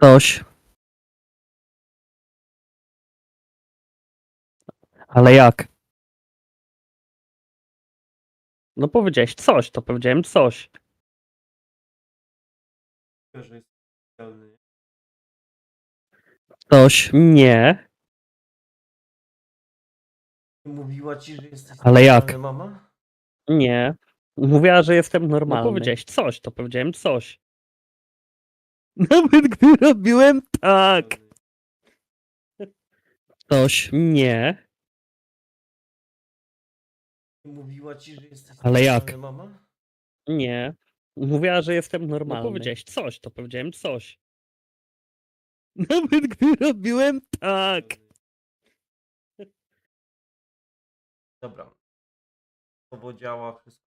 Coś. Ale jak? No powiedziałeś coś, to powiedziałem coś. że jest specjalny. Coś. Nie. Mówiła ci, że jesteś Ale jak? mama? Nie. Mówiła, że jestem normalny. No powiedziałeś coś, to powiedziałem coś. Nawet gdy robiłem tak. Coś. Nie. Mówiła ci, że jesteś Ale jak? mama? Nie. Mówiła, że jestem normalny. No powiedziałeś coś, to powiedziałem coś. Nawet gdy robiłem tak. Dobra. To bo działa wszystko